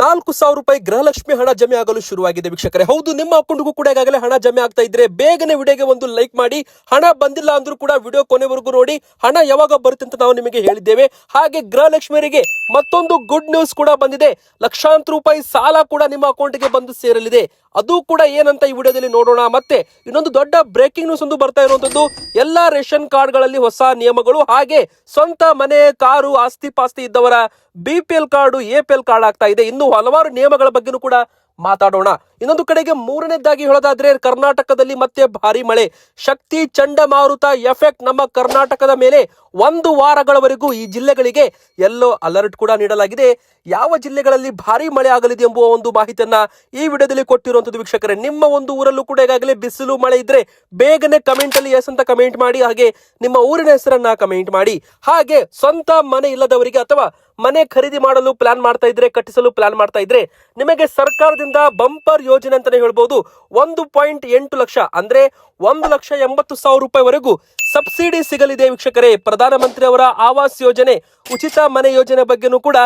ನಾಲ್ಕು ಸಾವಿರ ರೂಪಾಯಿ ಗೃಹಲಕ್ಷ್ಮಿ ಹಣ ಜಮೆ ಆಗಲು ಶುರುವಾಗಿದೆ ವೀಕ್ಷಕರೇ. ಹೌದು, ನಿಮ್ಮ ಅಕೌಂಟ್ಗೂ ಕೂಡ ಈಗಾಗಲೇ ಹಣ ಜಮೆ ಆಗ್ತಾ ಇದ್ರೆ ಬೇಗನೆ ವಿಡಿಯೋಗೆ ಒಂದು ಲೈಕ್ ಮಾಡಿ. ಹಣ ಬಂದಿಲ್ಲ ಅಂದ್ರೂ ಕೂಡ ವಿಡಿಯೋ ಕೊನೆವರೆಗೂ ನೋಡಿ. ಹಣ ಯಾವಾಗ ಬರುತ್ತೆ ಅಂತ ನಾವು ನಿಮಗೆ ಹೇಳಿದ್ದೇವೆ. ಹಾಗೆ ಗೃಹಲಕ್ಷ್ಮಿಯರಿಗೆ ಮತ್ತೊಂದು ಗುಡ್ ನ್ಯೂಸ್ ಕೂಡ ಬಂದಿದೆ. ಲಕ್ಷಾಂತರ ರೂಪಾಯಿ ಸಾಲ ಕೂಡ ನಿಮ್ಮ ಅಕೌಂಟ್ಗೆ ಬಂದು ಸೇರಲಿದೆ. ಅದು ಕೂಡ ಏನಂತ ಈ ವಿಡಿಯೋದಲ್ಲಿ ನೋಡೋಣ. ಮತ್ತೆ ಇನ್ನೊಂದು ದೊಡ್ಡ ಬ್ರೇಕಿಂಗ್ ನ್ಯೂಸ್ ಒಂದು ಬರ್ತಾ ಇರುವಂತದ್ದು, ಎಲ್ಲಾ ರೇಷನ್ ಕಾರ್ಡ್ಗಳಲ್ಲಿ ಹೊಸ ನಿಯಮಗಳು ಹಾಗೆ ಸ್ವಂತ ಮನೆ, ಕಾರು, ಆಸ್ತಿ ಪಾಸ್ತಿ ಇದ್ದವರ B P L card A P L card ಆಗ್ತಾ ಇದೆ. ಇನ್ನು ಹಲವಾರು ನಿಯಮಗಳ ಬಗ್ಗೆನೂ ಕೂಡ ಮಾತಾಡೋಣ. ಇನ್ನೊಂದು ಕಡೆಗೆ ಮೂರನೇದಾಗಿ ಹೇಳೋದಾದ್ರೆ, ಕರ್ನಾಟಕದಲ್ಲಿ ಮತ್ತೆ ಭಾರಿ ಮಳೆ. ಶಕ್ತಿ ಚಂಡಮಾರುತ ಎಫೆಕ್ಟ್ ನಮ್ಮ ಕರ್ನಾಟಕದ ಮೇಲೆ ಒಂದು ವಾರಗಳವರೆಗೂ ಈ ಜಿಲ್ಲೆಗಳಿಗೆ ಎಲ್ಲೋ ಅಲರ್ಟ್ ಕೂಡ ನೀಡಲಾಗಿದೆ. ಯಾವ ಜಿಲ್ಲೆಗಳಲ್ಲಿ ಭಾರಿ ಮಳೆ ಆಗಲಿದೆ ಎಂಬುವ ಒಂದು ಮಾಹಿತಿಯನ್ನ ಈ ವಿಡಿಯೋದಲ್ಲಿ ಕೊಟ್ಟಿರುವಂತದ್ದು ವೀಕ್ಷಕರೇ, ನಿಮ್ಮ ಒಂದು ಊರಲ್ಲೂ ಕೂಡ ಈಗಾಗಲೇ ಬಿಸಿಲು, ಮಳೆ ಇದ್ರೆ ಬೇಗನೆ ಕಮೆಂಟ್ ಅಲ್ಲಿ ಎಸ್ ಅಂತ ಕಮೆಂಟ್ ಮಾಡಿ, ಹಾಗೆ ನಿಮ್ಮ ಊರಿನ ಹೆಸರನ್ನ ಕಮೆಂಟ್ ಮಾಡಿ. ಹಾಗೆ ಸ್ವಂತ ಮನೆ ಇಲ್ಲದವರಿಗೆ ಅಥವಾ ಮನೆ ಖರೀದಿ ಮಾಡಲು ಪ್ಲಾನ್ ಮಾಡ್ತಾ ಇದ್ರೆ, ಕಟ್ಟಿಸಲು ಪ್ಲಾನ್ ಮಾಡ್ತಾ ಇದ್ರೆ ನಿಮಗೆ ಸರ್ಕಾರದಿಂದ ಬಂಪರ್ ಯೋಜನೆ ಅಂತಾನೆ ಹೇಳ್ಬೋದು. ಒಂದು ಪಾಯಿಂಟ್ ಎಂಟು ಲಕ್ಷ ಅಂದ್ರೆ ಒಂದು ಲಕ್ಷ ಎಂಬತ್ತು ಸಾವಿರ ರೂಪಾಯಿವರೆಗೂ ಸಬ್ಸಿಡಿ ಸಿಗಲಿದೆ ವೀಕ್ಷಕರೇ. ಪ್ರಧಾನಮಂತ್ರಿ ಅವರ ಆವಾಸ್ ಯೋಜನೆ, ಉಚಿತ ಮನೆ ಯೋಜನೆ ಬಗ್ಗೆನೂ ಕೂಡ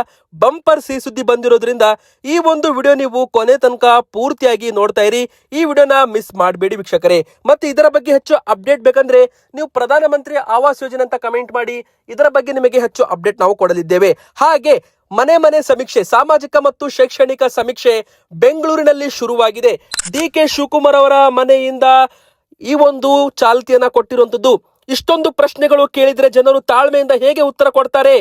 ಬಂಪರ್ ಸಿ ಸುದ್ದಿ ಬಂದಿರೋದ್ರಿಂದ ಈ ಒಂದು ವಿಡಿಯೋ ನೀವು ಕೊನೆ ತನಕ ಪೂರ್ತಿಯಾಗಿ ನೋಡ್ತಾ ಇರಿ. ಈ ವಿಡಿಯೋನ ಮಿಸ್ ಮಾಡಬೇಡಿ ವೀಕ್ಷಕರೇ. ಮತ್ತೆ ಇದರ ಬಗ್ಗೆ ಹೆಚ್ಚು ಅಪ್ಡೇಟ್ ಬೇಕಂದ್ರೆ ನೀವು ಪ್ರಧಾನಮಂತ್ರಿ ಆವಾಸ್ ಯೋಜನೆ ಅಂತ ಕಮೆಂಟ್ ಮಾಡಿ, ಇದರ ಬಗ್ಗೆ ನಿಮಗೆ ಹೆಚ್ಚು ಅಪ್ಡೇಟ್ ನಾವು ಕೊಡಲಿದ್ದೇವೆ. ಹಾಗೆ ಮನೆ ಮನೆ ಸಮೀಕ್ಷೆ, ಸಾಮಾಜಿಕ ಮತ್ತು ಶೈಕ್ಷಣಿಕ ಸಮೀಕ್ಷೆ ಬೆಂಗಳೂರಿನಲ್ಲಿ ಶುರುವಾಗಿದೆ. ಡಿ ಕೆ ಶಿವಕುಮಾರ್ ಅವರ ಮನೆಯಿಂದ ಈ ಒಂದು ಚಾಲ್ತಿಯನ್ನ ಕೊಟ್ಟಿರುವಂತದ್ದು ಇಷ್ಟೊಂದು ಪ್ರಶ್ನೆಗಳು ಕೇಳಿದ್ರೆ ಜನರು ತಾಳ್ಮೆಯಿಂದ ಹೇಗೆ ಉತ್ತರ ಕೊಡ್ತಾರೆ?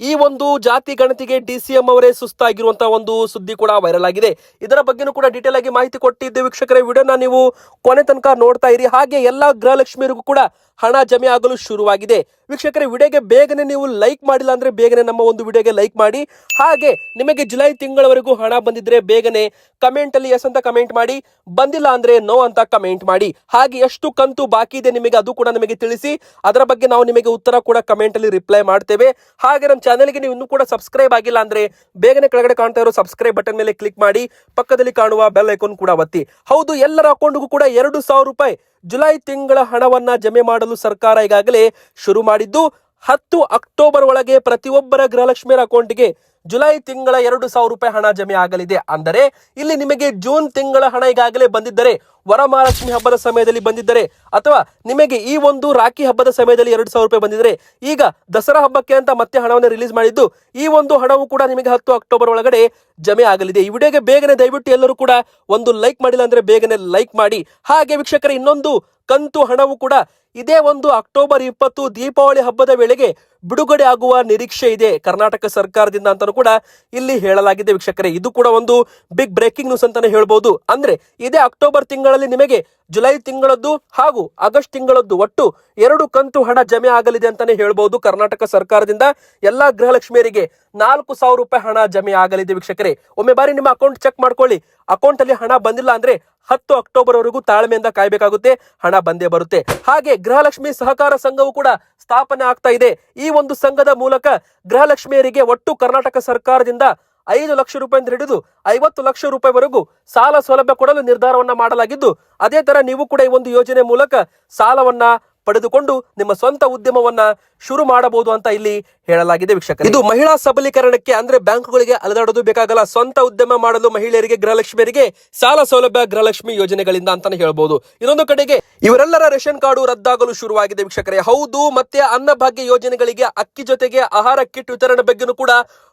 ಈ ಒಂದು ಜಾತಿ ಗಣತಿಗೆ ಡಿ ಸಿ ಎಂ ಅವರೇ ಸುಸ್ತಾಗಿರುವಂತಹ ಒಂದು ಸುದ್ದಿ ಕೂಡ ವೈರಲ್ ಆಗಿದೆ. ಇದರ ಬಗ್ಗೆನೂ ಕೂಡ ಡೀಟೇಲ್ ಆಗಿ ಮಾಹಿತಿ ಕೊಟ್ಟಿದ್ದೆ ವೀಕ್ಷಕರೇ. ವಿಡಿಯೋನ ನೀವು ಕೊನೆ ತನಕ ನೋಡ್ತಾ ಇರಿ. ಹಾಗೆ ಎಲ್ಲಾ ಗೃಹಲಕ್ಷ್ಮಿಯರಿಗೂ ಕೂಡ ಹಣ ಜಮೆ ಆಗಲು ಶುರುವಾಗಿದೆ. ವೀಕ್ಷಕರ, ವಿಡಿಯೋಗೆ ಬೇಗನೆ ನೀವು ಲೈಕ್ ಮಾಡಿಲ್ಲ ಅಂದ್ರೆ ಬೇಗನೆ ನಮ್ಮ ಒಂದು ವಿಡಿಯೋಗೆ ಲೈಕ್ ಮಾಡಿ. ಹಾಗೆ ನಿಮಗೆ ಜುಲೈ ತಿಂಗಳವರೆಗೂ ಹಣ ಬಂದಿದ್ರೆ ಬೇಗನೆ ಕಮೆಂಟ್ ಅಲ್ಲಿ ಎಸ್ ಅಂತ ಕಮೆಂಟ್ ಮಾಡಿ, ಬಂದಿಲ್ಲ ಅಂದ್ರೆ ನೋ ಅಂತ ಕಮೆಂಟ್ ಮಾಡಿ. ಹಾಗೆ ಎಷ್ಟು ಕಂತು ಬಾಕಿ ಇದೆ ನಿಮಗೆ ಅದು ಕೂಡ ನಮಗೆ ತಿಳಿಸಿ. ಅದರ ಬಗ್ಗೆ ನಾವು ನಿಮಗೆ ಉತ್ತರ ಕೂಡ ಕಮೆಂಟ್ ಅಲ್ಲಿ ರಿಪ್ಲೈ ಮಾಡ್ತೇವೆ. ಹಾಗೆ ನಮ್ಮ ಚಾನೆಲ್ಗೆ ನೀವು ಇನ್ನೂ ಕೂಡ ಸಬ್ಸ್ಕ್ರೈಬ್ ಆಗಿಲ್ಲ ಅಂದ್ರೆ ಬೇಗನೆ ಕೆಳಗಡೆ ಕಾಣ್ತಾ ಇರೋ ಸಬ್ಸ್ಕ್ರೈಬ್ ಬಟನ್ ಮೇಲೆ ಕ್ಲಿಕ್ ಮಾಡಿ, ಪಕ್ಕದಲ್ಲಿ ಕಾಣುವ ಬೆಲ್ ಐಕಾನ್ ಕೂಡ ಒತ್ತಿ. ಹೌದು, ಎಲ್ಲರ ಅಕೌಂಟ್ಗೂ ಕೂಡ ಎರಡು ಸಾವಿರ ರೂಪಾಯಿ ಜುಲೈ ತಿಂಗಳ ಹಣವನ್ನ ಜಮೆ ಮಾಡಲು ಸರ್ಕಾರ ಈಗಾಗಲೇ ಶುರು ಮಾಡಿದ್ದು ಹತ್ತು ಅಕ್ಟೋಬರ್ ಒಳಗೆ ಪ್ರತಿಯೊಬ್ಬರ ಗೃಹಲಕ್ಷ್ಮಿಯರ ಅಕೌಂಟ್ಗೆ ಜುಲೈ ತಿಂಗಳ ಎರಡು ಸಾವಿರ ರೂಪಾಯಿ ಹಣ ಜಮೆ ಆಗಲಿದೆ. ಅಂದರೆ ಇಲ್ಲಿ ನಿಮಗೆ ಜೂನ್ ತಿಂಗಳ ಹಣ ಈಗಾಗಲೇ ಬಂದಿದ್ದರೆ, ವರಮಹಾಲಕ್ಷ್ಮಿ ಹಬ್ಬದ ಸಮಯದಲ್ಲಿ ಬಂದಿದ್ದರೆ, ಅಥವಾ ನಿಮಗೆ ಈ ಒಂದು ರಾಖಿ ಹಬ್ಬದ ಸಮಯದಲ್ಲಿ ಎರಡು ಸಾವಿರ ರೂಪಾಯಿ ಬಂದಿದ್ದರೆ, ಈಗ ದಸರಾ ಹಬ್ಬಕ್ಕೆ ಅಂತ ಮತ್ತೆ ಹಣವನ್ನು ರಿಲೀಸ್ ಮಾಡಿದ್ದು, ಈ ಒಂದು ಹಣವು ಕೂಡ ನಿಮಗೆ ಹತ್ತು ಅಕ್ಟೋಬರ್ ಒಳಗಡೆ ಜಮೆ ಆಗಲಿದೆ. ಈ ವಿಡಿಯೋಗೆ ಬೇಗನೆ ದಯವಿಟ್ಟು ಎಲ್ಲರೂ ಕೂಡ ಒಂದು ಲೈಕ್ ಮಾಡಿಲ್ಲ ಅಂದರೆ ಬೇಗನೆ ಲೈಕ್ ಮಾಡಿ. ಹಾಗೆ ವೀಕ್ಷಕರ, ಇನ್ನೊಂದು ಕಂತು ಹಣವು ಕೂಡ ಇದೇ ಒಂದು ಅಕ್ಟೋಬರ್ ಇಪ್ಪತ್ತು ದೀಪಾವಳಿ ಹಬ್ಬದ ವೇಳೆಗೆ ಬಿಡುಗಡೆ ಆಗುವ ನಿರೀಕ್ಷೆ ಇದೆ. ಕರ್ನಾಟಕ ಸರ್ಕಾರದಿಂದ ಅಂತಾನೂ ಕೂಡ ಇಲ್ಲಿ ಹೇಳಲಾಗಿದೆ ವೀಕ್ಷಕರೇ. ಇದು ಕೂಡ ಒಂದು ಬಿಗ್ ಬ್ರೇಕಿಂಗ್ ನ್ಯೂಸ್ ಅಂತಾನೆ ಹೇಳ್ಬೋದು. ಅಂದ್ರೆ ಇದೇ ಅಕ್ಟೋಬರ್ ತಿಂಗಳಲ್ಲಿ ನಿಮಗೆ ಜುಲೈ ತಿಂಗಳದ್ದು ಹಾಗೂ ಆಗಸ್ಟ್ ತಿಂಗಳದ್ದು ಒಟ್ಟು ಎರಡು ಕಂತು ಹಣ ಜಮೆ ಆಗಲಿದೆ ಅಂತಾನೆ ಹೇಳ್ಬೋದು. ಕರ್ನಾಟಕ ಸರ್ಕಾರದಿಂದ ಎಲ್ಲಾ ಗೃಹಲಕ್ಷ್ಮಿಯರಿಗೆ ನಾಲ್ಕು ಸಾವಿರ ರೂಪಾಯಿ ಹಣ ಜಮೆ ಆಗಲಿದೆ ವೀಕ್ಷಕರೇ. ಒಮ್ಮೆ ಬಾರಿ ನಿಮ್ಮ ಅಕೌಂಟ್ ಚೆಕ್ ಮಾಡ್ಕೊಳ್ಳಿ. ಅಕೌಂಟ್ ಅಲ್ಲಿ ಹಣ ಬಂದಿಲ್ಲ ಅಂದ್ರೆ ಹತ್ತು ಅಕ್ಟೋಬರ್ ವರೆಗೂ ತಾಳ್ಮೆಯಿಂದ ಕಾಯ್ಬೇಕಾಗುತ್ತೆ, ಹಣ ಬಂದೇ ಬರುತ್ತೆ. ಹಾಗೆ ಗೃಹಲಕ್ಷ್ಮಿ ಸಹಕಾರ ಸಂಘವು ಕೂಡ ಸ್ಥಾಪನೆ ಆಗ್ತಾ ಇದೆ. ಈ ಒಂದು ಸಂಘದ ಮೂಲಕ ಗೃಹಲಕ್ಷ್ಮಿಯರಿಗೆ ಒಟ್ಟು ಕರ್ನಾಟಕ ಸರ್ಕಾರದಿಂದ ಐದು ಲಕ್ಷ ರೂಪಾಯಿಂದ ಹಿಡಿದು ಐವತ್ತು ಲಕ್ಷ ರೂಪಾಯಿವರೆಗೂ ಸಾಲ ಸೌಲಭ್ಯ ಕೊಡಲು ನಿರ್ಧಾರವನ್ನ ಮಾಡಲಾಗಿದ್ದು, ಅದೇ ತರ ನೀವು ಕೂಡ ಈ ಒಂದು ಯೋಜನೆ ಮೂಲಕ ಸಾಲವನ್ನ ಪಡೆದುಕೊಂಡು ನಿಮ್ಮ ಸ್ವಂತ ಉದ್ಯಮವನ್ನ ಶುರು ಮಾಡಬಹುದು ಅಂತ ಇಲ್ಲಿ ಹೇಳಲಾಗಿದೆ ವೀಕ್ಷಕ ಇದು ಮಹಿಳಾ ಸಬಲೀಕರಣಕ್ಕೆ ಅಂದ್ರೆ ಬ್ಯಾಂಕ್ಗಳಿಗೆ ಅಲೆದಾಡೋದು ಬೇಕಾಗಲ್ಲ. ಸ್ವಂತ ಉದ್ಯಮ ಮಾಡಲು ಮಹಿಳೆಯರಿಗೆ, ಗೃಹಲಕ್ಷ್ಮಿಯರಿಗೆ ಸಾಲ ಸೌಲಭ್ಯ, ಗೃಹಲಕ್ಷ್ಮಿ ಯೋಜನೆಗಳಿಂದ ಅಂತಾನೆ ಹೇಳಬಹುದು ಇನ್ನೊಂದು ಕಡೆಗೆ ಇವರೆಲ್ಲರ ರೇಷನ್ ಕಾರ್ಡು ರದ್ದಾಗಲು ಶುರುವಾಗಿದೆ ವೀಕ್ಷಕರೇ. ಹೌದು, ಮತ್ತೆ ಅನ್ನಭಾಗ್ಯ ಯೋಜನೆಗಳಿಗೆ ಅಕ್ಕಿ ಜೊತೆಗೆ ಆಹಾರ ಕಿಟ್ ವಿತರಣೆ ಬಗ್ಗೆನೂ ಕೂಡ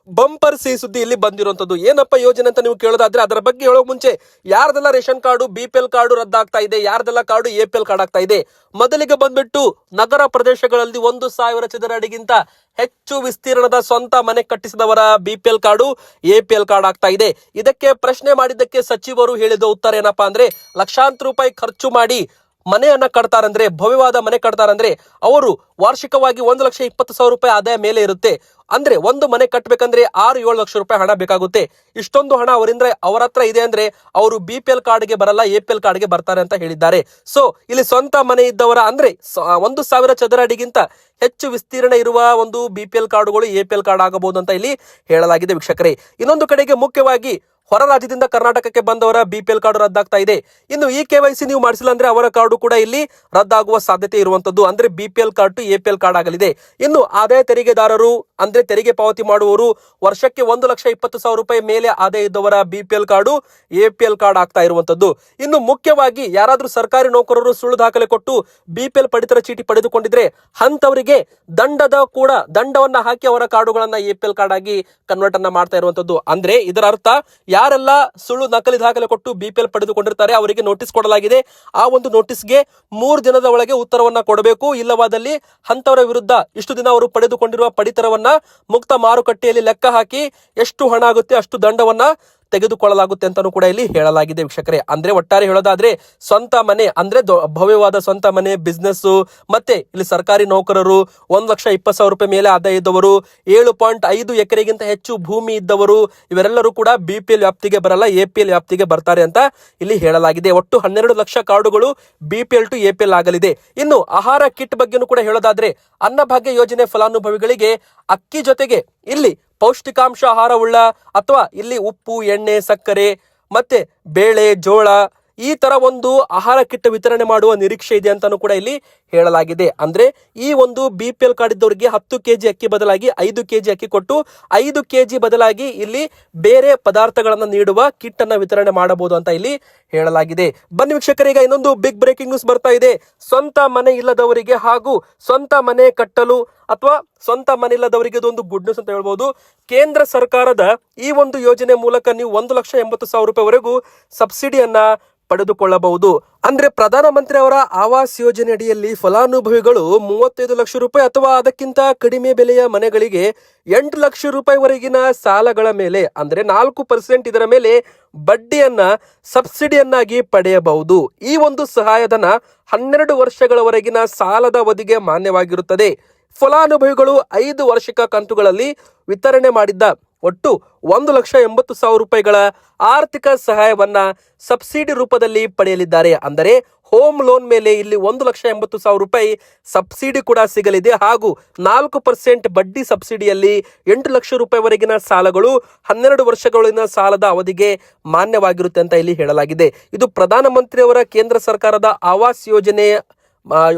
ಬಂಪರ್ ಸಿ ಸುದ್ದಿ ಇಲ್ಲಿ ಬಂದಿರುವಂತದ್ದು. ಏನಪ್ಪ ಯೋಜನೆ ಅಂತ ನೀವು ಕೇಳೋದಾದ್ರೆ ಅದರ ಬಗ್ಗೆ ಹೇಳೋ ಮುಂಚೆ ಯಾರ್ದೆಲ್ಲ ration card, B P L card ರದ್ದಾಗ್ತಾ ಇದೆ, ಯಾರ್ದೆಲ್ಲ card A P L card ಆಗ್ತಾ ಇದೆ, ಮೊದಲಿಗೆ ಬಂದ್ಬಿಟ್ಟು ನಗರ ಪ್ರದೇಶಗಳಲ್ಲಿ ಒಂದು ಸಾವಿರ ಚದರ ಅಡಿಗಿಂತ ಹೆಚ್ಚು ವಿಸ್ತೀರ್ಣದ ಸ್ವಂತ ಮನೆ ಕಟ್ಟಿಸಿದವರ B P L card, A P L card ಆಗ್ತಾ ಇದೆ. ಇದಕ್ಕೆ ಪ್ರಶ್ನೆ ಮಾಡಿದ್ದಕ್ಕೆ ಸಚಿವರು ಹೇಳಿದ ಉತ್ತರ ಏನಪ್ಪಾ ಅಂದ್ರೆ ಲಕ್ಷಾಂತರ ರೂಪಾಯಿ ಖರ್ಚು ಮಾಡಿ ಮನೆಯನ್ನ ಕಟ್ತಾರಂದ್ರೆ, ಭವ್ಯವಾದ ಮನೆ ಕಟ್ತಾರಂದ್ರೆ ಅವರು ವಾರ್ಷಿಕವಾಗಿ ಒಂದು ಲಕ್ಷ ಇಪ್ಪತ್ತು ಸಾವಿರ ರೂಪಾಯಿ ಆದಾಯ ಮೇಲೆ ಇರುತ್ತೆ. ಅಂದ್ರೆ ಒಂದು ಮನೆ ಕಟ್ಟಬೇಕಂದ್ರೆ ಆರು, ಏಳು ಲಕ್ಷ ರೂಪಾಯಿ ಹಣ ಬೇಕಾಗುತ್ತೆ. ಇಷ್ಟೊಂದು ಹಣ ಅವರಿಂದ ಅವರ ಹತ್ರ ಇದೆ ಅಂದ್ರೆ ಅವರು ಬಿ ಪಿ ಎಲ್ ಕಾರ್ಡ್ಗೆ ಬರಲ್ಲ ಎ ಪಿ ಎಲ್ ಕಾರ್ಡ್ಗೆ ಬರ್ತಾರೆ ಅಂತ ಹೇಳಿದ್ದಾರೆ. ಸೊ ಇಲ್ಲಿ ಸ್ವಂತ ಮನೆ ಇದ್ದವರ ಅಂದ್ರೆ ಒಂದು ಸಾವಿರ ಚದರ ಅಡಿಗಿಂತ ಹೆಚ್ಚು ವಿಸ್ತೀರ್ಣ ಇರುವ ಒಂದು ಬಿ ಪಿ ಎಲ್ ಕಾರ್ಡ್ಗಳು ಎ ಪಿ ಎಲ್ ಕಾರ್ಡ್ ಆಗಬಹುದು ಅಂತ ಇಲ್ಲಿ ಹೇಳಲಾಗಿದೆ ವೀಕ್ಷಕರೇ. ಇನ್ನೊಂದು ಕಡೆಗೆ ಮುಖ್ಯವಾಗಿ ಹೊರ ರಾಜ್ಯದಿಂದ ಕರ್ನಾಟಕಕ್ಕೆ ಬಂದವರ ಬಿಪಿಎಲ್ ಕಾರ್ಡ್ ರದ್ದಾಗ್ತಾ ಇದೆ. ಇನ್ನು ಈ ಕೆವೈಸಿ ನೀವು ಮಾಡಿಸಿಲ್ಲ ಅಂದ್ರೆ ಅವರ ಕಾರ್ಡು ಕೂಡ ಇಲ್ಲಿ ರದ್ದಾಗುವ ಸಾಧ್ಯತೆ ಇರುವಂತದ್ದು. ಅಂದ್ರೆ BPL card to APL card ಆಗಲಿದೆ. ಇನ್ನು ಆದಾಯ ತೆರಿಗೆದಾರರು, ಅಂದ್ರೆ ತೆರಿಗೆ ಪಾವತಿ ಮಾಡುವವರು ವರ್ಷಕ್ಕೆ ಒಂದು ಲಕ್ಷ ಇಪ್ಪತ್ತು ಸಾವಿರ ರೂಪಾಯಿ ಮೇಲೆ ಆದಾಯ ಇದ್ದವರ ಬಿಪಿಎಲ್ ಕಾರ್ಡು ಎಪಿಎಲ್ ಕಾರ್ಡ್ ಆಗ್ತಾ ಇರುವಂತದ್ದು. ಇನ್ನು ಮುಖ್ಯವಾಗಿ ಯಾರಾದರೂ ಸರ್ಕಾರಿ ನೌಕರರು ಸುಳ್ಳು ದಾಖಲೆ ಕೊಟ್ಟು ಬಿಪಿಎಲ್ ಪಡಿತರ ಚೀಟಿ ಪಡೆದುಕೊಂಡಿದ್ರೆ ಅಂತವರಿಗೆ ದಂಡದ ಕೂಡ ದಂಡವನ್ನ ಹಾಕಿ ಅವರ ಕಾರ್ಡುಗಳನ್ನ ಎಪಿಎಲ್ ಕಾರ್ಡ್ ಆಗಿ ಕನ್ವರ್ಟ್ ಅನ್ನ ಮಾಡ್ತಾ ಇರುವಂತದ್ದು. ಅಂದ್ರೆ ಇದರ ಅರ್ಥ ಯಾರೆಲ್ಲ ಸುಳ್ಳು ನಕಲಿ ದಾಖಲೆ ಕೊಟ್ಟು ಬಿಪಿಎಲ್ ಪಡೆದುಕೊಂಡಿರ್ತಾರೆ, ಅವರಿಗೆ ನೋಟಿಸ್ ಕೊಡಲಾಗಿದೆ. ಆ ಒಂದು ನೋಟಿಸ್ಗೆ ಮೂರು ದಿನದ ಒಳಗೆ ಉತ್ತರವನ್ನ ಕೊಡಬೇಕು. ಇಲ್ಲವಾದಲ್ಲಿ ಅಂತವರ ವಿರುದ್ಧ ಇಷ್ಟು ದಿನ ಅವರು ಪಡೆದುಕೊಂಡಿರುವ ಪಡಿತರವನ್ನ ಮುಕ್ತ ಮಾರುಕಟ್ಟೆಯಲ್ಲಿ ಲೆಕ್ಕ ಹಾಕಿ ಎಷ್ಟು ಹಣ ಆಗುತ್ತೆ ಅಷ್ಟು ದಂಡವನ್ನ ತೆಗೆದುಕೊಳ್ಳಲಾಗುತ್ತೆ ಅಂತಾನೂ ಕೂಡ ಇಲ್ಲಿ ಹೇಳಲಾಗಿದೆ ವೀಕ್ಷಕರೇ. ಅಂದ್ರೆ ಒಟ್ಟಾರೆ ಹೇಳೋದಾದ್ರೆ ಸ್ವಂತ ಮನೆ, ಅಂದ್ರೆ ಭವ್ಯವಾದ ಸ್ವಂತ ಮನೆ ಬಿಸ್ನೆಸ್ ಮತ್ತೆ ಇಲ್ಲಿ ಸರ್ಕಾರಿ ನೌಕರರು, ಒಂದ್ ಲಕ್ಷ ಇಪ್ಪತ್ತು ಸಾವಿರ ರೂಪಾಯಿ ಮೇಲೆ ಆದಾಯ ಇದ್ದವರು, ಏಳು ಪಾಯಿಂಟ್ ಐದು ಎಕರೆಗಿಂತ ಹೆಚ್ಚು ಭೂಮಿ ಇದ್ದವರು, ಇವರೆಲ್ಲರೂ ಕೂಡ ಬಿ ಪಿ ಎಲ್ ವ್ಯಾಪ್ತಿಗೆ ಬರಲ್ಲ ಎ ಪಿ ಎಲ್ ವ್ಯಾಪ್ತಿಗೆ ಬರ್ತಾರೆ ಅಂತ ಇಲ್ಲಿ ಹೇಳಲಾಗಿದೆ. ಒಟ್ಟು ಹನ್ನೆರಡು ಲಕ್ಷ ಕಾರ್ಡುಗಳು B P L to A P L ಆಗಲಿದೆ. ಇನ್ನು ಆಹಾರ ಕಿಟ್ ಬಗ್ಗೆನೂ ಕೂಡ ಹೇಳೋದಾದ್ರೆ, ಅನ್ನಭಾಗ್ಯ ಯೋಜನೆ ಫಲಾನುಭವಿಗಳಿಗೆ ಅಕ್ಕಿ ಜೊತೆಗೆ ಇಲ್ಲಿ ಪೌಷ್ಟಿಕಾಂಶ ಆಹಾರವುಳ್ಳ ಅಥವಾ ಇಲ್ಲಿ ಉಪ್ಪು, ಎಣ್ಣೆ, ಸಕ್ಕರೆ, ಮತ್ತೆ ಬೇಳೆ, ಜೋಳ ಈ ತರ ಒಂದು ಆಹಾರ ಕಿಟ್ ವಿತರಣೆ ಮಾಡುವ ನಿರೀಕ್ಷೆ ಇದೆ ಅಂತಾನು ಕೂಡ ಇಲ್ಲಿ ಹೇಳಲಾಗಿದೆ. ಅಂದ್ರೆ ಈ ಒಂದು ಬಿ ಪಿ ಎಲ್ ಕಾರ್ಡ್ ಇದ್ದವರಿಗೆ ಹತ್ತು ಕೆಜಿ ಅಕ್ಕಿ ಬದಲಾಗಿ ಐದು ಕೆಜಿ ಅಕ್ಕಿ ಕೊಟ್ಟು ಐದು ಕೆಜಿ ಬದಲಾಗಿ ಇಲ್ಲಿ ಬೇರೆ ಪದಾರ್ಥಗಳನ್ನು ನೀಡುವ ಕಿಟ್ ಅನ್ನ ವಿತರಣೆ ಮಾಡಬಹುದು ಅಂತ ಇಲ್ಲಿ ಹೇಳಲಾಗಿದೆ. ಬನ್ನಿ ವೀಕ್ಷಕರೀಗ ಇನ್ನೊಂದು ಬಿಗ್ ಬ್ರೇಕಿಂಗ್ ನ್ಯೂಸ್ ಬರ್ತಾ ಇದೆ. ಸ್ವಂತ ಮನೆ ಇಲ್ಲದವರಿಗೆ ಹಾಗೂ ಸ್ವಂತ ಮನೆ ಕಟ್ಟಲು ಅಥವಾ ಸ್ವಂತ ಮನೆ ಇಲ್ಲದವರಿಗೆ ಇದೊಂದು ಗುಡ್ ನ್ಯೂಸ್ ಅಂತ ಹೇಳ್ಬೋದು. ಕೇಂದ್ರ ಸರ್ಕಾರದ ಈ ಒಂದು ಯೋಜನೆ ಮೂಲಕ ನೀವು ಒಂದು ಲಕ್ಷ ಎಂಬತ್ತು ಸಾವಿರ ರೂಪಾಯಿವರೆಗೂ ಸಬ್ಸಿಡಿಯನ್ನ ಪಡೆದುಕೊಳ್ಳಬಹುದು. ಅಂದ್ರೆ ಪ್ರಧಾನಮಂತ್ರಿ ಅವರ ಆವಾಸ್ ಯೋಜನೆ ಅಡಿಯಲ್ಲಿ ಫಲಾನುಭವಿಗಳು ಮೂವತ್ತೈದು ಲಕ್ಷ ರೂಪಾಯಿ ಅಥವಾ ಅದಕ್ಕಿಂತ ಕಡಿಮೆ ಬೆಲೆಯ ಮನೆಗಳಿಗೆ ಎಂಟು ಲಕ್ಷ ರೂಪಾಯಿವರೆಗಿನ ಸಾಲಗಳ ಮೇಲೆ, ಅಂದ್ರೆ ನಾಲ್ಕು ಪರ್ಸೆಂಟ್ ಇದರ ಮೇಲೆ ಬಡ್ಡಿಯನ್ನ, ಸಬ್ಸಿಡಿಯನ್ನಾಗಿ ಪಡೆಯಬಹುದು. ಈ ಒಂದು ಸಹಾಯಧನ ಹನ್ನೆರಡು ವರ್ಷಗಳವರೆಗಿನ ಸಾಲದ ಅವಧಿಗೆ ಮಾನ್ಯವಾಗಿರುತ್ತದೆ. ಫಲಾನುಭವಿಗಳು ಐದು ವಾರ್ಷಿಕ ಕಂತುಗಳಲ್ಲಿ ವಿತರಣೆ ಮಾಡಿದ್ದ ಒಟ್ಟು ಒಂದು ಲಕ್ಷ ಎಂಬತ್ತು ಸಾವಿರ ರೂಪಾಯಿಗಳ ಆರ್ಥಿಕ ಸಹಾಯವನ್ನ ಸಬ್ಸಿಡಿ ರೂಪದಲ್ಲಿ ಪಡೆಯಲಿದ್ದಾರೆ. ಅಂದರೆ ಹೋಮ್ ಲೋನ್ ಮೇಲೆ ಇಲ್ಲಿ ಒಂದು ಲಕ್ಷ ಎಂಬತ್ತು ಸಾವಿರ ರೂಪಾಯಿ ಸಬ್ಸಿಡಿ ಕೂಡ ಸಿಗಲಿದೆ. ಹಾಗೂ ನಾಲ್ಕು ಪರ್ಸೆಂಟ್ ಬಡ್ಡಿ ಸಬ್ಸಿಡಿಯಲ್ಲಿ ಎಂಟು ಲಕ್ಷ ರೂಪಾಯಿವರೆಗಿನ ಸಾಲಗಳು ಹನ್ನೆರಡು ವರ್ಷಗಳಿನ ಸಾಲದ ಅವಧಿಗೆ ಮಾನ್ಯವಾಗಿರುತ್ತೆ ಅಂತ ಇಲ್ಲಿ ಹೇಳಲಾಗಿದೆ. ಇದು ಪ್ರಧಾನಮಂತ್ರಿಯವರ ಕೇಂದ್ರ ಸರ್ಕಾರದ ಆವಾಸ್ ಯೋಜನೆ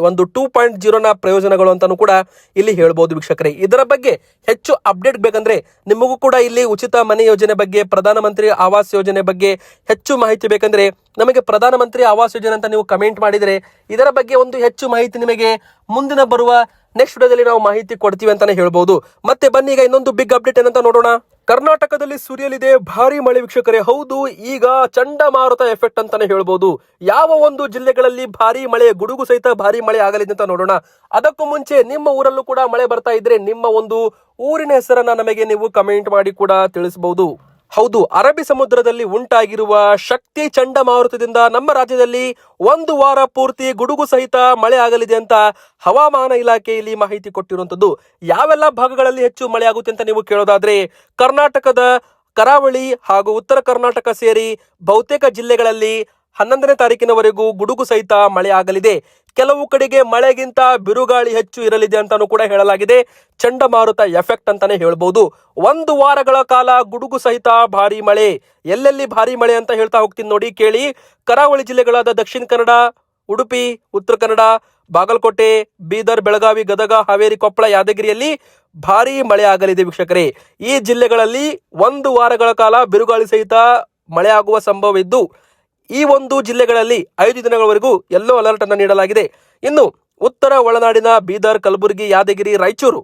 ಒಂದು ಟೂ ಪಾಯಿಂಟ್ ಜೀರೋನ ಪ್ರಯೋಜನಗಳು ಅಂತಾನು ಕೂಡ ಇಲ್ಲಿ ಹೇಳ್ಬೋದು ವೀಕ್ಷಕರೇ. ಇದರ ಬಗ್ಗೆ ಹೆಚ್ಚು ಅಪ್ಡೇಟ್ ಬೇಕಂದ್ರೆ ನಿಮಗೂ ಕೂಡ ಇಲ್ಲಿ ಉಚಿತ ಮನೆ ಯೋಜನೆ ಬಗ್ಗೆ, ಪ್ರಧಾನಮಂತ್ರಿ ಆವಾಸ್ ಯೋಜನೆ ಬಗ್ಗೆ ಹೆಚ್ಚು ಮಾಹಿತಿ ಬೇಕಂದ್ರೆ ನಮಗೆ ಪ್ರಧಾನಮಂತ್ರಿ ಆವಾಸ್ ಯೋಜನೆ ಅಂತ ನೀವು ಕಮೆಂಟ್ ಮಾಡಿದರೆ ಇದರ ಬಗ್ಗೆ ಒಂದು ಹೆಚ್ಚು ಮಾಹಿತಿ ನಿಮಗೆ ಮುಂದಿನ ಬರುವ ನೆಕ್ಸ್ಟ್ ವಿಡಿಯೋದಲ್ಲಿ ನಾವು ಮಾಹಿತಿ ಕೊಡ್ತೀವಿ ಅಂತಾನೆ ಹೇಳ್ಬೋದು. ಮತ್ತೆ ಬನ್ನಿ ಈಗ ಇನ್ನೊಂದು ಬಿಗ್ ಅಪ್ಡೇಟ್ ಏನಂತ ನೋಡೋಣ. ಕರ್ನಾಟಕದಲ್ಲಿ ಸುರಿಯಲಿದೆ ಭಾರಿ ಮಳೆ ವೀಕ್ಷಕರೇ. ಹೌದು, ಈಗ ಚಂಡಮಾರುತ ಎಫೆಕ್ಟ್ ಅಂತಾನೆ ಹೇಳ್ಬೋದು. ಯಾವ ಒಂದು ಜಿಲ್ಲೆಗಳಲ್ಲಿ ಭಾರಿ ಮಳೆ, ಗುಡುಗು ಸಹಿತ ಭಾರಿ ಮಳೆ ಆಗಲಿದೆ ಅಂತ ನೋಡೋಣ. ಅದಕ್ಕೂ ಮುಂಚೆ ನಿಮ್ಮ ಊರಲ್ಲೂ ಕೂಡ ಮಳೆ ಬರ್ತಾ ಇದ್ರೆ ನಿಮ್ಮ ಒಂದು ಊರಿನ ಹೆಸರನ್ನ ನಮಗೆ ನೀವು ಕಮೆಂಟ್ ಮಾಡಿ ಕೂಡ ತಿಳಿಸಬಹುದು ಹೌದು, ಅರಬ್ಬಿ ಸಮುದ್ರದಲ್ಲಿ ಉಂಟಾಗಿರುವ ಶಕ್ತಿ ಚಂಡಮಾರುತದಿಂದ ನಮ್ಮ ರಾಜ್ಯದಲ್ಲಿ ಒಂದು ವಾರ ಪೂರ್ತಿ ಗುಡುಗು ಸಹಿತ ಮಳೆ ಆಗಲಿದೆ ಅಂತ ಹವಾಮಾನ ಇಲಾಖೆಯಲ್ಲಿ ಮಾಹಿತಿ ಕೊಟ್ಟಿರುವಂತದ್ದು ಯಾವೆಲ್ಲ ಭಾಗಗಳಲ್ಲಿ ಹೆಚ್ಚು ಮಳೆ ಆಗುತ್ತೆ ಅಂತ ನೀವು ಕೇಳೋದಾದ್ರೆ, ಕರ್ನಾಟಕದ ಕರಾವಳಿ ಹಾಗೂ ಉತ್ತರ ಕರ್ನಾಟಕ ಸೇರಿ ಬಹುತೇಕ ಜಿಲ್ಲೆಗಳಲ್ಲಿ ಹನ್ನೊಂದನೇ ತಾರೀಕಿನವರೆಗೂ ಗುಡುಗು ಸಹಿತ ಮಳೆ ಆಗಲಿದೆ ಕೆಲವು ಕಡೆಗೆ ಮಳೆಗಿಂತ ಬಿರುಗಾಳಿ ಹೆಚ್ಚು ಇರಲಿದೆ ಅಂತಾನೂ ಕೂಡ ಹೇಳಲಾಗಿದೆ. ಚಂಡಮಾರುತ ಎಫೆಕ್ಟ್ ಅಂತಾನೆ ಹೇಳ್ಬೋದು. ಒಂದು ವಾರಗಳ ಕಾಲ ಗುಡುಗು ಸಹಿತ ಭಾರಿ ಮಳೆ. ಎಲ್ಲೆಲ್ಲಿ ಭಾರಿ ಮಳೆ ಅಂತ ಹೇಳ್ತಾ ಹೋಗ್ತೀನಿ ನೋಡಿ ಕೇಳಿ. ಕರಾವಳಿ ಜಿಲ್ಲೆಗಳಾದ ದಕ್ಷಿಣ ಕನ್ನಡ, ಉಡುಪಿ, ಉತ್ತರ ಕನ್ನಡ, ಬಾಗಲಕೋಟೆ, ಬೀದರ್, ಬೆಳಗಾವಿ, ಗದಗ, ಹಾವೇರಿ, ಕೊಪ್ಪಳ, ಯಾದಗಿರಿಯಲ್ಲಿ ಭಾರಿ ಮಳೆ ಆಗಲಿದೆ ವೀಕ್ಷಕರೇ. ಈ ಜಿಲ್ಲೆಗಳಲ್ಲಿ ಒಂದು ವಾರಗಳ ಕಾಲ ಬಿರುಗಾಳಿ ಸಹಿತ ಮಳೆ ಆಗುವ ಸಂಭವ ಇದ್ದು ಈ ಒಂದು ಜಿಲ್ಲೆಗಳಲ್ಲಿ ಐದು ದಿನಗಳವರೆಗೂ ಯೆಲ್ಲೋ ಅಲರ್ಟ್ ಅನ್ನು ನೀಡಲಾಗಿದೆ. ಇನ್ನು ಉತ್ತರ ಒಳನಾಡಿನ ಬೀದರ್, ಕಲಬುರಗಿ, ಯಾದಗಿರಿ, ರಾಯಚೂರು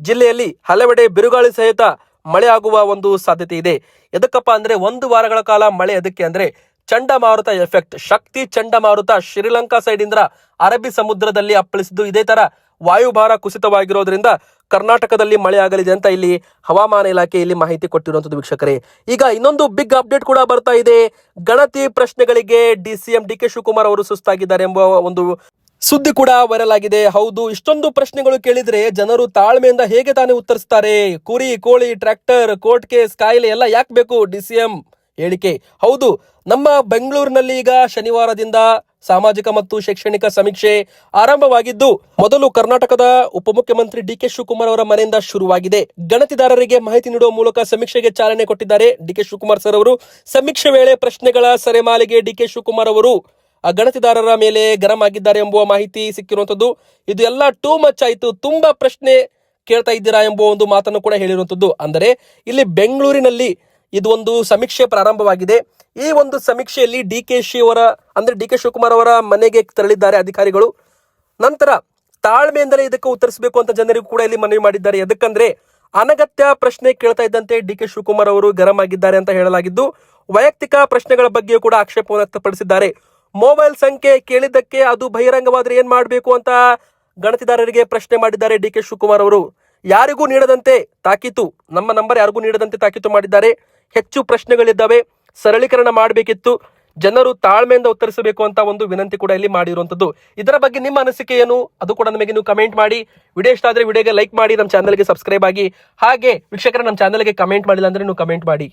ಜಿಲ್ಲೆಯಲ್ಲಿ ಹಲವೆಡೆ ಬಿರುಗಾಳಿ ಸಹಿತ ಮಳೆ ಆಗುವ ಒಂದು ಸಾಧ್ಯತೆ ಇದೆ. ಎದಕ್ಕಪ್ಪ ಅಂದ್ರೆ ಒಂದು ವಾರಗಳ ಕಾಲ ಮಳೆ ಅದಕ್ಕೆ ಅಂದ್ರೆ ಚಂಡಮಾರುತ ಎಫೆಕ್ಟ್ ಶಕ್ತಿ ಚಂಡಮಾರುತ ಶ್ರೀಲಂಕಾ ಸೈಡ್ ಇಂದ ಅರಬ್ಬಿ ಸಮುದ್ರದಲ್ಲಿ ಅಪ್ಪಳಿಸಿದ್ದು ಇದೇ ತರ ವಾಯುಭಾರ ಕುಸಿತವಾಗಿರೋದ್ರಿಂದ ಕರ್ನಾಟಕದಲ್ಲಿ ಮಳೆ ಆಗಲಿದೆ ಅಂತ ಇಲ್ಲಿ ಹವಾಮಾನ ಇಲಾಖೆಯಲ್ಲಿ ಮಾಹಿತಿ ಕೊಟ್ಟಿರುವಂತದ್ದು ವೀಕ್ಷಕರೇ. ಈಗ ಇನ್ನೊಂದು ಬಿಗ್ ಅಪ್ಡೇಟ್ ಕೂಡ ಬರ್ತಾ ಇದೆ. ಗಣತಿ ಪ್ರಶ್ನೆಗಳಿಗೆ D C M D K Shivakumar ಅವರು ಸುಸ್ತಾಗಿದ್ದಾರೆ ಎಂಬ ಒಂದು ಸುದ್ದಿ ಕೂಡ ವೈರಲ್ ಆಗಿದೆ. ಹೌದು, ಇಷ್ಟೊಂದು ಪ್ರಶ್ನೆಗಳು ಕೇಳಿದ್ರೆ ಜನರು ತಾಳ್ಮೆಯಿಂದ ಹೇಗೆ ತಾನೇ ಉತ್ತರಿಸ್ತಾರೆ? ಕುರಿ, ಕೋಳಿ ಟ್ರ್ಯಾಕ್ಟರ್ ಕೋರ್ಟ್ ಕೇಸ್ ಕಾಯಿಲೆ ಎಲ್ಲ ಯಾಕೆ ಬೇಕು? ಡಿ ಸಿ ಎಂ ಹೇಳಿಕೆ. ಹೌದು, ನಮ್ಮ ಬೆಂಗಳೂರಿನಲ್ಲಿ ಈಗ ಶನಿವಾರದಿಂದ ಸಾಮಾಜಿಕ ಮತ್ತು ಶೈಕ್ಷಣಿಕ ಸಮೀಕ್ಷೆ ಆರಂಭವಾಗಿದ್ದು, ಮೊದಲು ಕರ್ನಾಟಕದ ಉಪಮುಖ್ಯಮಂತ್ರಿ ಡಿ ಕೆ ಶಿವಕುಮಾರ್ ಅವರ ಮನೆಯಿಂದ ಶುರುವಾಗಿದೆ. ಗಣತಿದಾರರಿಗೆ ಮಾಹಿತಿ ನೀಡುವ ಮೂಲಕ ಸಮೀಕ್ಷೆಗೆ ಚಾಲನೆ ಕೊಟ್ಟಿದ್ದಾರೆ. ಡಿ ಕೆ ಶಿವಕುಮಾರ್ ಸರ್ ಅವರು ಸಮೀಕ್ಷೆ ವೇಳೆ ಪ್ರಶ್ನೆಗಳ ಸರೆಮಾಲೆಗೆ ಡಿ ಕೆ ಶಿವಕುಮಾರ್ ಅವರು ಆ ಗಣತಿದಾರರ ಮೇಲೆ ಗರಂ ಆಗಿದ್ದಾರೆ ಎಂಬುವ ಮಾಹಿತಿ ಸಿಕ್ಕಿರುವಂತದ್ದು. ಇದು ಎಲ್ಲ ಟೂ ಮಚ್ ಆಯಿತು. ತುಂಬಾ ಪ್ರಶ್ನೆ ಕೇಳ್ತಾ ಇದ್ದೀರಾ ಎಂಬ ಒಂದು ಮಾತನ್ನು ಕೂಡ ಹೇಳಿರುವಂತದ್ದು. ಅಂದರೆ, ಇಲ್ಲಿ ಬೆಂಗಳೂರಿನಲ್ಲಿ ಇದು ಒಂದು ಸಮೀಕ್ಷೆ ಪ್ರಾರಂಭವಾಗಿದೆ. ಈ ಒಂದು ಸಮೀಕ್ಷೆಯಲ್ಲಿ ಡಿ ಕೆ ಶಿ ಅವರ, ಅಂದ್ರೆ ಡಿ ಕೆ ಶಿವಕುಮಾರ್ ಅವರ ಮನೆಗೆ ತೆರಳಿದ್ದಾರೆ ಅಧಿಕಾರಿಗಳು. ನಂತರ ತಾಳ್ಮೆಯಿಂದಲೇ ಇದಕ್ಕೆ ಉತ್ತರಿಸಬೇಕು ಅಂತ ಜನರಿಗೂ ಕೂಡ ಇಲ್ಲಿ ಮನವಿ ಮಾಡಿದ್ದಾರೆ. ಯಾಕಂದ್ರೆ ಅನಗತ್ಯ ಪ್ರಶ್ನೆ ಕೇಳ್ತಾ ಇದ್ದಂತೆ ಡಿ ಕೆ ಶಿವಕುಮಾರ್ ಅವರು ಗರಂ ಆಗಿದ್ದಾರೆ ಅಂತ ಹೇಳಲಾಗಿದ್ದು, ವೈಯಕ್ತಿಕ ಪ್ರಶ್ನೆಗಳ ಬಗ್ಗೆಯೂ ಕೂಡ ಆಕ್ಷೇಪವನ್ನು ವ್ಯಕ್ತಪಡಿಸಿದ್ದಾರೆ. ಮೊಬೈಲ್ ಸಂಖ್ಯೆ ಕೇಳಿದ್ದಕ್ಕೆ ಅದು ಬಹಿರಂಗವಾದ್ರೆ ಏನ್ ಮಾಡಬೇಕು ಅಂತ ಗಣತಿದಾರರಿಗೆ ಪ್ರಶ್ನೆ ಮಾಡಿದ್ದಾರೆ ಡಿ ಕೆ ಶಿವಕುಮಾರ್ ಅವರು. ಯಾರಿಗೂ ನೀಡದಂತೆ ತಾಕೀತು, ನಮ್ಮ ನಂಬರ್ ಯಾರಿಗೂ ನೀಡದಂತೆ ತಾಕೀತು ಮಾಡಿದ್ದಾರೆ. ಹೆಚ್ಚು ಪ್ರಶ್ನೆಗಳಿದ್ದಾವೆ. ಸರಳೀಕರಣ ಮಾಡಬೇಕಿತ್ತು. ಜನರು ತಾಳ್ಮೆಯಿಂದ ಉತ್ತರಿಸಬೇಕು ಅಂತ ಒಂದು ವಿನಂತಿ ಕೂಡ ಇಲ್ಲಿ ಮಾಡಿರುವಂತದ್ದು ಇದರ ಬಗ್ಗೆ ನಿಮ್ಮ ಅನಿಸಿಕೆ ಏನು? ಅದು ಕೂಡ ನಮಗೆ ನೀವು ಕಮೆಂಟ್ ಮಾಡಿ. ವಿಡಿಯೋ ಇಷ್ಟ ಆದ್ರೆ ವಿಡಿಯೋಗೆ ಲೈಕ್ ಮಾಡಿ, ನಮ್ಮ ಚಾನಲ್ಗೆ ಸಬ್ಸ್ಕ್ರೈಬ್ ಆಗಿ. ಹಾಗೆ, ವೀಕ್ಷಕರ, ನಮ್ಮ ಚಾನಲ್ಗೆ ಕಮೆಂಟ್ ಮಾಡಿಲ್ಲ ಅಂದ್ರೆ ನೀವು ಕಮೆಂಟ್ ಮಾಡಿ.